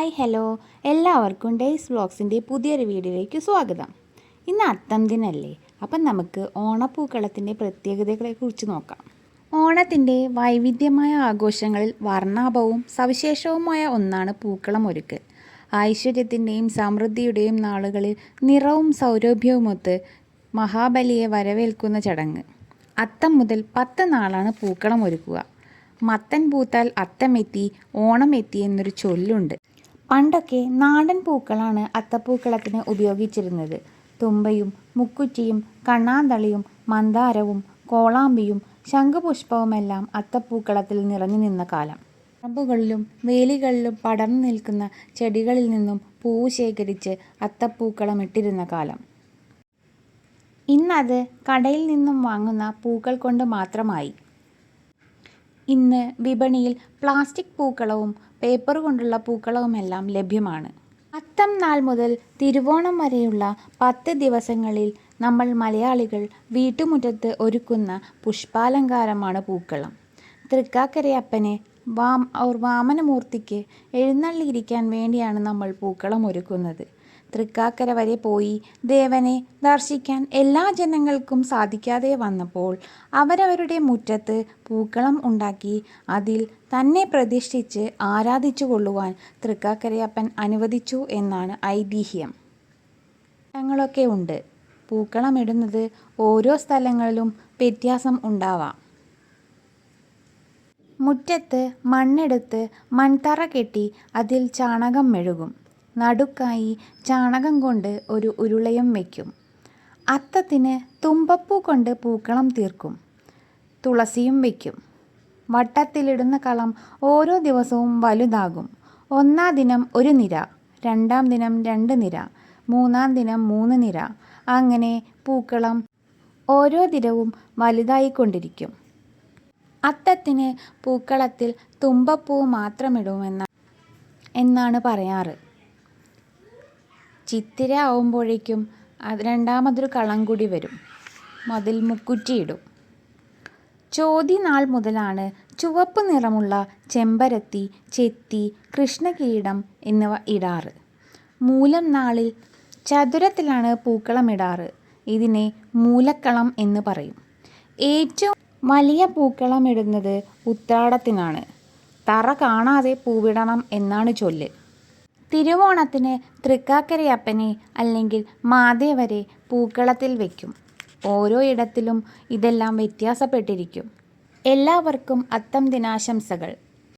Hi hello എല്ലാവർക്കും days വ്ളോഗ്സിന്റെ പുതിയൊരു വീഡിയോയിലേക്ക് സ്വാഗതം. ഇന്ന് അത്തം ദിനല്ലേ. അപ്പം നമുക്ക് ഓണപ്പൂക്കളത്തിന്റെ പ്രത്യേകതകളെക്കുറിച്ച് നോക്കാം. ഓണത്തിന്റെ വൈവിധ്യമായ ആഘോഷങ്ങളിൽ വർണാഭവും സവിശേഷവുമായ ഒന്നാണ് പൂക്കളം ഒരുക്ക്. ഐശ്വര്യത്തിന്റെയും സമൃദ്ധിയുടെയും നാളുകളിൽ നിറവും സൗരഭ്യവുമൊത്ത് മഹാബലിയെ വരവേൽക്കുന്ന ചടങ്ങ്. അത്തം മുതൽ പത്ത് നാളാണ് പൂക്കളം ഒരുക്കുക. മത്തൻ പൂത്താൽ അത്തമെത്തി ഓണം എത്തി എന്നൊരു ചൊല്ലുണ്ട്. പണ്ടൊക്കെ നാടൻ പൂക്കളാണ് അത്തപ്പൂക്കളത്തിന് ഉപയോഗിച്ചിരുന്നത്. തുമ്പയും മുക്കുറ്റിയും കണ്ണാന്തളിയും മന്ദാരവും കോളാമ്പിയും ശംഖുപുഷ്പവുമെല്ലാം അത്തപ്പൂക്കളത്തിൽ നിറഞ്ഞു നിന്ന കാലം. പറമ്പുകളിലും വേലികളിലും പടർന്നു നിൽക്കുന്ന ചെടികളിൽ നിന്നും പൂവ് ശേഖരിച്ച് അത്തപ്പൂക്കളം ഇട്ടിരുന്ന കാലം. ഇന്നത് കടയിൽ നിന്നും വാങ്ങുന്ന പൂക്കൾ കൊണ്ട് മാത്രമായി. ഇന്ന് വിപണിയിൽ പ്ലാസ്റ്റിക് പൂക്കളവും പേപ്പർ കൊണ്ടുള്ള പൂക്കളവുമെല്ലാം ലഭ്യമാണ്. അത്തം നാൾ മുതൽ തിരുവോണം വരെയുള്ള പത്ത് ദിവസങ്ങളിൽ നമ്മൾ മലയാളികൾ വീട്ടുമുറ്റത്ത് ഒരുക്കുന്ന പുഷ്പാലങ്കാരമാണ് പൂക്കളം. തൃക്കാക്കരയപ്പനെ വാം ഓർ വാമനമൂർത്തിക്ക് എഴുന്നള്ളിയിരിക്കാൻ വേണ്ടിയാണ് നമ്മൾ പൂക്കളം ഒരുക്കുന്നത്. തൃക്കാക്കര വരെ പോയി ദേവനെ ദർശിക്കാൻ എല്ലാ ജനങ്ങൾക്കും സാധിക്കാതെ വന്നപ്പോൾ അവരവരുടെ മുറ്റത്ത് പൂക്കളം ഉണ്ടാക്കി അതിൽ തന്നെ പ്രതിഷ്ഠിച്ച് ആരാധിച്ചു കൊള്ളുവാൻ തൃക്കാക്കരയപ്പൻ അനുവദിച്ചു എന്നാണ് ഐതിഹ്യം. ഞങ്ങളൊക്കെ ഉണ്ട്. പൂക്കളം ഇടുന്നത് ഓരോ സ്ഥലങ്ങളിലും വ്യത്യാസം ഉണ്ടാവാം. മുറ്റത്ത് മണ്ണെടുത്ത് മൺതറ കെട്ടി അതിൽ ചാണകം മെഴുകും. നടുക്കായി ചാണകം കൊണ്ട് ഒരു ഉരുളയും വയ്ക്കും അത്തത്തിന് തുമ്പപ്പൂ കൊണ്ട് പൂക്കളം തീർക്കും. തുളസിയും വയ്ക്കും വട്ടത്തിലിടുന്ന കളം ഓരോ ദിവസവും വലുതാകും. ഒന്നാം ദിനം ഒരു നിര രണ്ടാം ദിനം രണ്ട് നിര മൂന്നാം ദിനം മൂന്ന് നിര. അങ്ങനെ പൂക്കളം ഓരോ ദിനവും വലുതായിക്കൊണ്ടിരിക്കും. അത്തത്തിന് പൂക്കളത്തിൽ തുമ്പപ്പൂ മാത്രമിടുമെന്ന എന്നാണ് പറയാറ്. ചിത്തിര ആവുമ്പോഴേക്കും അത് രണ്ടാമതൊരു കളം കൂടി വരും. മതിൽ മുക്കുറ്റിയിടും ചോതി നാൾ മുതലാണ് ചുവപ്പ് നിറമുള്ള ചെമ്പരത്തി ചെത്തി കൃഷ്ണകിരീടം എന്നിവ ഇടാറ്. മൂലം നാളിൽ ചതുരത്തിലാണ് പൂക്കളം ഇടാറ്. ഇതിനെ മൂലക്കളം എന്ന് പറയും. ഏറ്റവും വലിയ പൂക്കളം ഇടുന്നത് ഉത്രാടത്തിനാണ്. തറ കാണാതെ പൂവിടണം എന്നാണ് ചൊല്ല്. തിരുവോണത്തിന് തൃക്കാക്കരയപ്പനെ അല്ലെങ്കിൽ മാതേവരെ പൂക്കളത്തിൽ വയ്ക്കും ഓരോ ഇടത്തിലും ഇതെല്ലാം വ്യത്യാസപ്പെട്ടിരിക്കും. എല്ലാവർക്കും അത്തം ദിനാശംസകൾ.